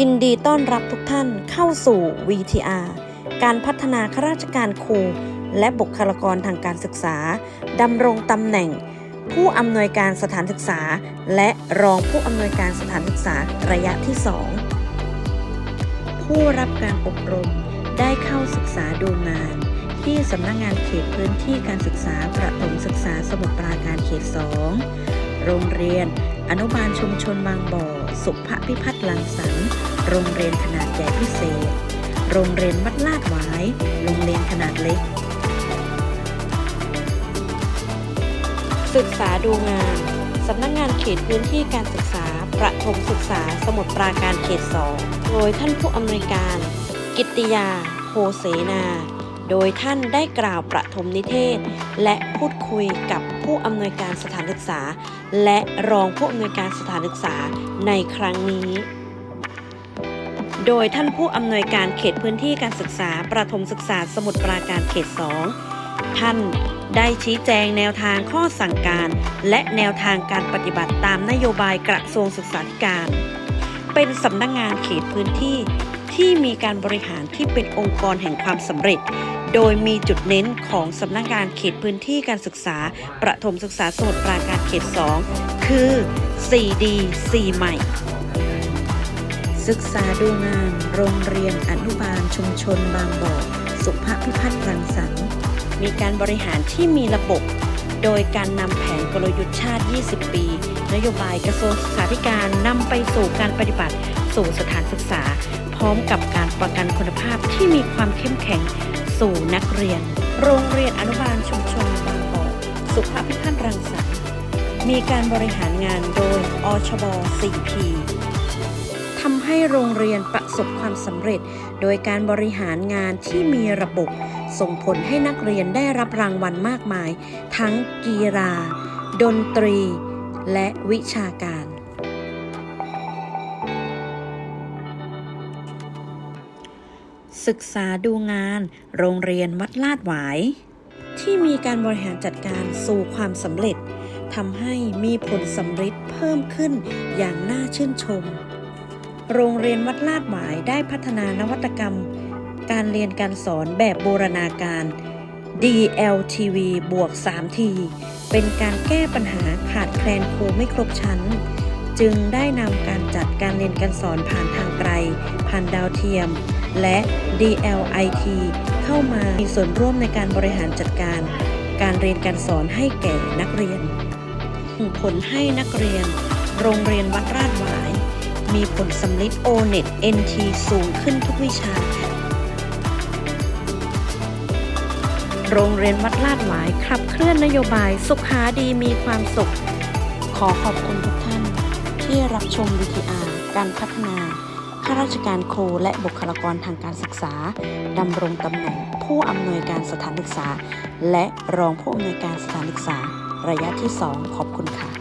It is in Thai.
ยินดีต้อนรับทุกท่านเข้าสู่ VTR การพัฒนาข้าราชการครู และบุคลากรทางการศึกษาดำรงตำแหน่ง ผู้อำนวยการสถานศึกษา และรองผู้อำนวยการสถานศึกษาระยะที่ 2 ผู้รับการอบรมได้เข้าศึกษาดูงาน ที่สำนักงงานเขตพื้นที่การศึกษาประถมศึกษาสมุทรปราการเขต 2 โรงเรียน อนุบาลชุมชนบางบ่อ สุภพิพัฒน์ลังสรรค์โรงเรียนขนาดใหญ่พิเศษ โรงเรียนวัดลาดหวาย โรงเรียนขนาดเล็ก ศึกษาดูงาน สำนักงงานเขตพื้นที่การศึกษา ประถมศึกษาสมุทรปราการเขต2โดยท่านผู้อำนวยการ กิตติยาโพเสนา โดยท่านได้กล่าวประถมนิเทศ และพูดคุยกับ ผู้อำนวยการสถานศึกษา และรองผู้อำนวยการสถานศึกษาในครั้งนี้ โดยท่านผู้อำนวยการเขตพื้นที่การศึกษาประถมศึกษาสมุทรปราการเขต 2 ท่านได้ชี้แจงแนวทางข้อสั่งการ และแนวทางการปฏิบัติตามนโยบายกระทรวงศึกษาธิการ เป็นสำนักงงานเขตพื้นที่ ที่มีการบริหารที่เป็นองค์กรแห่งความสำเร็จ โดยมีจุดเน้นของสำนักงานเขตพื้นที่การศึกษา ประถมศึกษาสมุทรปราการเขต 2 คือ 4D 4 ใหม่ ศึกษาดูงาน โรงเรียนอนุบาลชุมชนบางบ่อสุภพิพัฒน์รังสรรค์มีการบริหารที่มีระบบ โดยการนำแผนกลยุทธ์ชาติ 20 ปี นโยบายกระทรวงศึกษาธิการนำไปสู่การปฏิบัติ สู่สถานศึกษา พร้อมกับการประกันคุณภาพที่มีความเข้มแข็งสู่นักเรียน โรงเรียนอนุบาลชุมชนบางบ่อสุขภพิพัฒน์รังสรรค์มีการบริหารงานโดยอชบ 4P ทำให้โรงเรียนประสบความสำเร็จ โดยการบริหารงานที่มีระบบ ส่งผลให้นักเรียนได้รับรางวัลมากมาย ทั้งกีฬาดนตรี และวิชาการ ศึกษาดูงาน โรงเรียนวัดลาดหวาย ที่มีการบริหารจัดการสู่ความสำเร็จทำให้มีผลสำเร็จเพิ่มขึ้นอย่างน่าชื่นชม โรงเรียนวัดลาดหวายได้พัฒนานวัตกรรม การเรียนการสอนแบบบูรณาการ DLTV บวก 3T เป็นการแก้ปัญหาขาดแคลนครูไม่ครบชั้น จึงได้นำการจัดการเรียนการสอนผ่านทางไกล ผ่านดาวเทียม และ DLIT เข้ามามีส่วนร่วมในการบริหารจัดการ การเรียนการสอนให้แก่นักเรียนส่งผลให้นักเรียน โรงเรียนวัดราชหวาย มีผลสำลิด O-NET NT สูงขึ้นทุกวิชา โรงเรียนวัดลาดหวายขับเคลื่อนนโยบายสุขาดีมีความสุข ขอขอบคุณทุกท่าน ที่รับชม VTR การพัฒนาข้าราชการครูและบุคลากรทางการศึกษาดำรงตำแหน่งผู้อำนวยการสถานศึกษา และรองผู้อำนวยการสถานศึกษา ระยะที่ 2 ขอบคุณค่ะ